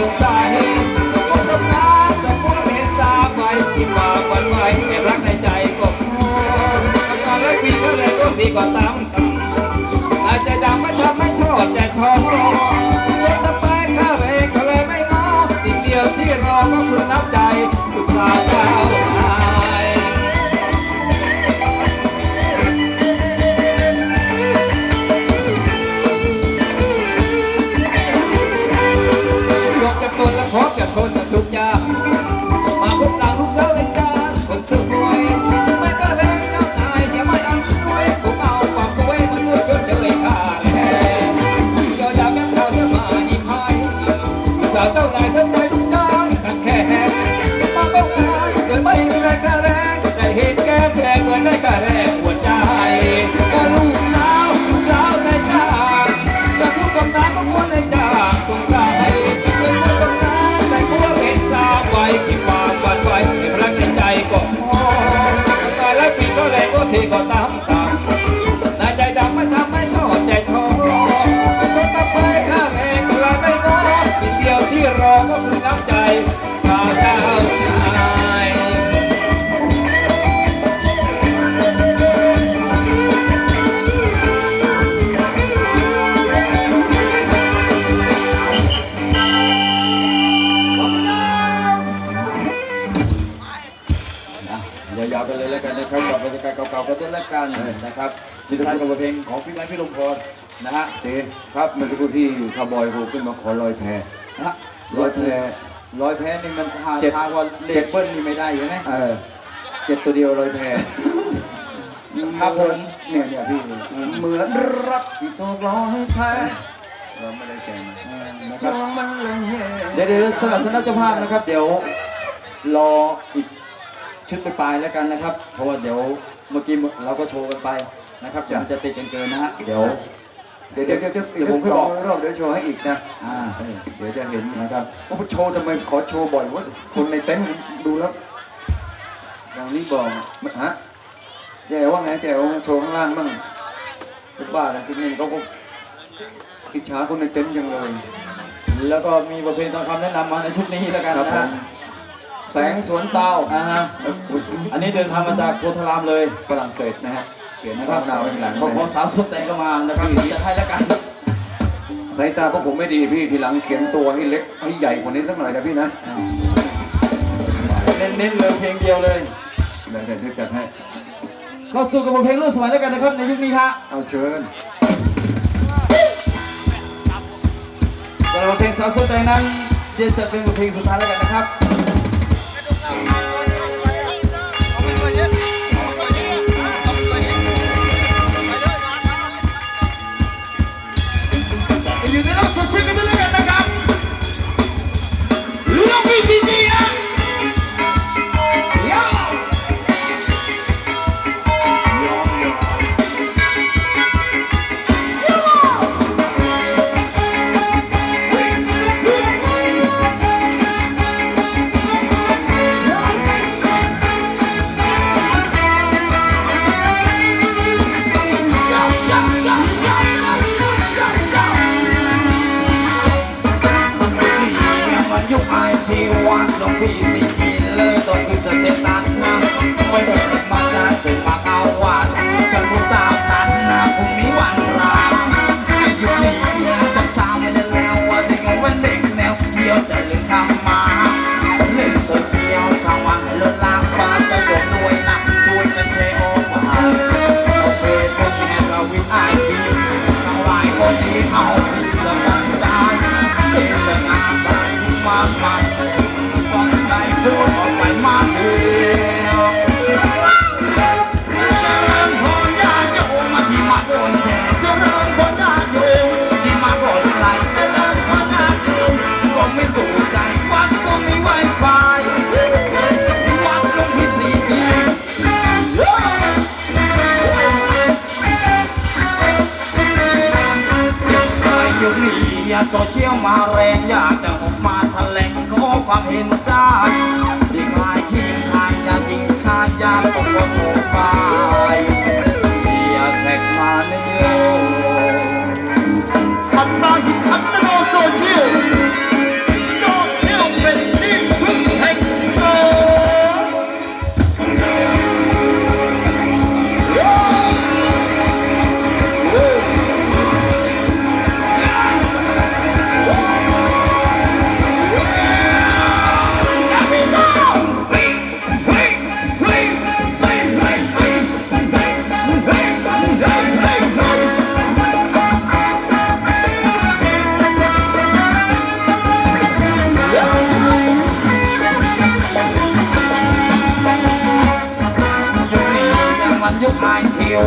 สงสัย นด้วยแล้วกันนะครับที่ท้ายกับบทเพลงของพี่ไม้พี่ลมพรนะฮะเต้ครับเมื่อสักครู่ที่คาวบอยโผล่ขึ้นมาขอลอยแพนะฮะลอยแพร้อยแพ้นี่มันทาเจ็ดทางว่าเลขเบิ้ลนี่ไม่ได้ใช่ไหมเออเจ็ดตัวเดียวลอยแพครับผมเนี่ยเนี่ยพี่เหมือนรักที่ถูกลอยแพเราไม่ได้แก่มาเออนะคน้รับองมันเลยเฮเดี๋ยวเดี๋ยวสำหรับท่านเจ้าภาพนะครับ เดี๋ยวรออีกชุดไปปลายๆแล้วกันนะครับ เพราะว่าเดี๋ยว เมื่อกี้เราก็โชว์กันไปนะครับจะมันจะติดกันเกินนะฮะเดี๋ยวเดี๋ยวเดี๋ยวเดี๋ยวเดี๋ยวเดี๋ยวผมค่อยบอกรอบเดี๋ยวโชว์ให้อีกนะอ่าเออเดี๋ยวจะเห็นนะครับว่าโชว์ทำไมขอโชว์บ่อยว่าคนในเต็นท์ดูแล้วอย่างนี้บอกฮะแจ๋วว่าไงแจ๋วโชว์ข้างล่างบ้างเป็นบ้าแล้วที่นี่เขาก็อิจฉาคนในเต็นท์จังเลย แล้วก็มีบทเพลงตามคำแนะนำมาในชุดนี้แล้วกันครับนะผฮะม แสงสวนเตาอ่าฮะเอ้ยอุ๊ยอันนี้เดินทางมาจากโพธารามเลยฝรั่งเศสนะฮะเขียนนะนะคครัรับบนาวเป็นหลังขอขอสาวสุดแต่งก็มานะครับจะให้แล้วกันสายตาพวกผมไม่ดีพี่ทีหลังเขียนตัวให้เล็กให้ใหญ่กว่านี้สักหน่อยนะพี่นะเน้นๆเลยเพลงเดียวเลยเดี๋ยวเดี๋ยวเดี๋ยวจัดให้เข้าสู่กับบทเพลงรุ่นสมัยแล้วกันนะครับในยุคนี้ฮะเอาเชิญสำหรับบทเพลงสาวสุดแต่งนั้นเดี๋ยวจะเป็นบทเพลงสุดท้ายแล้วกันนะครับ โซเชียลมาแรงอย่าง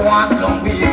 วัดหลวงพี่